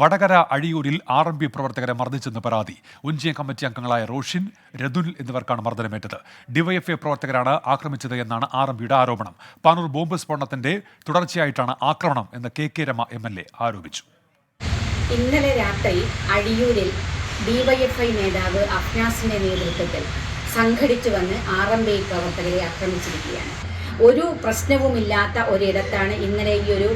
വടകര അഴിയൂരിൽ R M P പ്രവർത്തകരെ മർദ്ദിച്ചെന്ന് പരാതി. ഉഞ്ചിയം കമ്മിറ്റി അംഗങ്ങളായ റോഷിൻ രതുൽ എന്നിവർക്കാണ് മർദ്ദനമേറ്റത്. ഡിവൈഎഫ്ഐ പ്രവർത്തകരാണ് ആക്രമിച്ചത് എന്നാണ് ആർ എം പിയുടെ ആരോപണം. പാനൂർ ബോംബ് സ്ഫോടനത്തിന്റെ തുടർച്ചയായിട്ടാണ് ആക്രമണം എന്ന് K K Rema M L A ആരോപിച്ചു. ഇന്നലെ രാത്രി അഴിയൂരിൽ ഡിവൈഎഫ്ഐ നേതാവ് അഫ്നാസിന്റെ നേതൃത്വത്തിൽ സംഘടിച്ചു വന്ന് ആർ എം പി പ്രവർത്തകരെ ആക്രമിച്ചിരിക്കുകയാണ്. ഒരു പ്രശ്നവുമില്ലാത്ത ഒരിടത്താണ് ഇന്നലെ ഈ ഒരു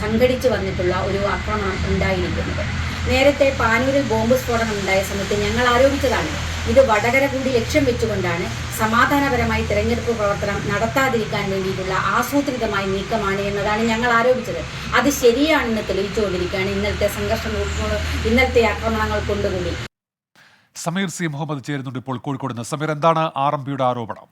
സംഘടിച്ചു വന്നിട്ടുള്ള ഒരു ആക്രമണം ഉണ്ടായിരിക്കുന്നത്. നേരത്തെ പാനൂരിൽ ബോംബ് സ്ഫോടനം ഉണ്ടായ സമയത്ത് ഞങ്ങൾ ആരോപിച്ചതാണ് ഇത് വടകര കൂടി ലക്ഷ്യം വെച്ചുകൊണ്ടാണ് സമാധാനപരമായി തെരഞ്ഞെടുപ്പ് പ്രവർത്തനം നടത്താതിരിക്കാൻ വേണ്ടിയിട്ടുള്ള ആസൂത്രിതമായ നീക്കമാണ് എന്നതാണ് ഞങ്ങൾ ആരോപിച്ചത്. അത് ശരിയാണെന്ന് തെളിയിച്ചുകൊണ്ടിരിക്കുകയാണ് ഇന്നലത്തെ സംഘർഷം ഇന്നലത്തെ ആക്രമണങ്ങൾ കൊണ്ടുകൂടി. സമീർ സി. മുഹമ്മദ് ചേരുന്നുണ്ട് ഇപ്പോൾ കോഴിക്കോട് സമീർ എന്താണ് ആർ എം പിയുടെ ആരോപണം?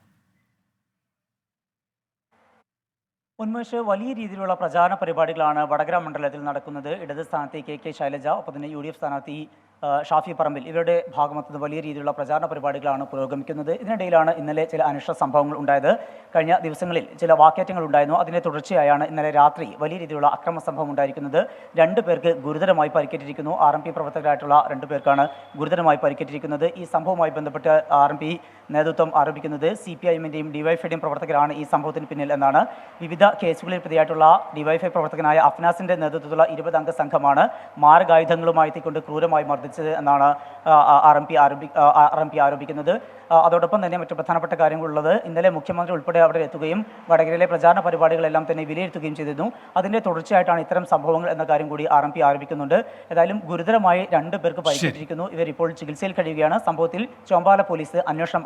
ഉന്മേഷ് വലിയ രീതിയിലുള്ള പ്രചാരണ പരിപാടികളാണ് വടകര മണ്ഡലത്തിൽ നടക്കുന്നത്. ഇടത് സ്ഥാനാർത്ഥി കെ കെ ശൈലജ ഒപ്പം തന്നെ യു ഡി എഫ് സ്ഥാനാർത്ഥി ഷാഫി പറമ്പിൽ. ഇവരുടെ ഭാഗമത്തുനിന്ന് വലിയ രീതിയിലുള്ള പ്രചാരണ പരിപാടികളാണ് പുരോഗമിക്കുന്നത്. ഇതിനിടയിലാണ് ഇന്നലെ ചില അനിഷ്ട സംഭവങ്ങൾ ഉണ്ടായത്. കഴിഞ്ഞ ദിവസങ്ങളിൽ ചില വാക്കേറ്റങ്ങൾ ഉണ്ടായിരുന്നു. അതിനെ തുടർച്ചയായാണ് ഇന്നലെ രാത്രി വലിയ രീതിയിലുള്ള അക്രമ സംഭവം ഉണ്ടായിരിക്കുന്നത്. രണ്ടു പേർക്ക് ഗുരുതരമായി പരിക്കേറ്റിരിക്കുന്നു. ആർ എം പി പ്രവർത്തകരായിട്ടുള്ള രണ്ടു പേർക്കാണ് ഗുരുതരമായി പരിക്കേറ്റിരിക്കുന്നത്. ഈ സംഭവവുമായി ബന്ധപ്പെട്ട് ആർ എം പി നേതൃത്വം ആരോപിക്കുന്നത് സി പി ഐ എമ്മിന്റെയും ഡിവൈഫൈയുടെയും പ്രവർത്തകരാണ് ഈ സംഭവത്തിന് പിന്നിൽ എന്നാണ് വിവിധ കേസുകളിൽ പ്രതിയായിട്ടുള്ള ഡിവൈഫൈ പ്രവർത്തകനായ അഫ്നാസിന്റെ നേതൃത്വത്തിലുള്ള ഇരുപത് അംഗ സംഘമാണ് മാരകായുധങ്ങളുമായി എത്തിക്കൊണ്ട് ക്രൂരമായി മർദ്ദിച്ചത് എന്നാണ് ആർ എം പി ആരോപി ആർ എം പി ആരോപിക്കുന്നത്. അതോടൊപ്പം തന്നെ മറ്റു പ്രധാനപ്പെട്ട കാര്യങ്ങളുള്ളത് ഇന്നലെ മുഖ്യമന്ത്രി ഉൾപ്പെടെ അവിടെ എത്തുകയും വടകരയിലെ പ്രചാരണ പരിപാടികളെല്ലാം തന്നെ വിലയിരുത്തുകയും ചെയ്തിരുന്നു. അതിന്റെ തുടർച്ചയായിട്ടാണ് ഇത്തരം സംഭവങ്ങൾ എന്ന കാര്യം കൂടി ആർ എം പി ആരോപിക്കുന്നുണ്ട്. ഏതായാലും ഗുരുതരമായി രണ്ട് പേർക്ക് പരിക്കേറ്റിരിക്കുന്നു. ഇവർ ഇപ്പോൾ ചികിത്സയിൽ കഴിയുകയാണ്. സംഭവത്തിൽ ചോമ്പാല പോലീസ് അന്വേഷണം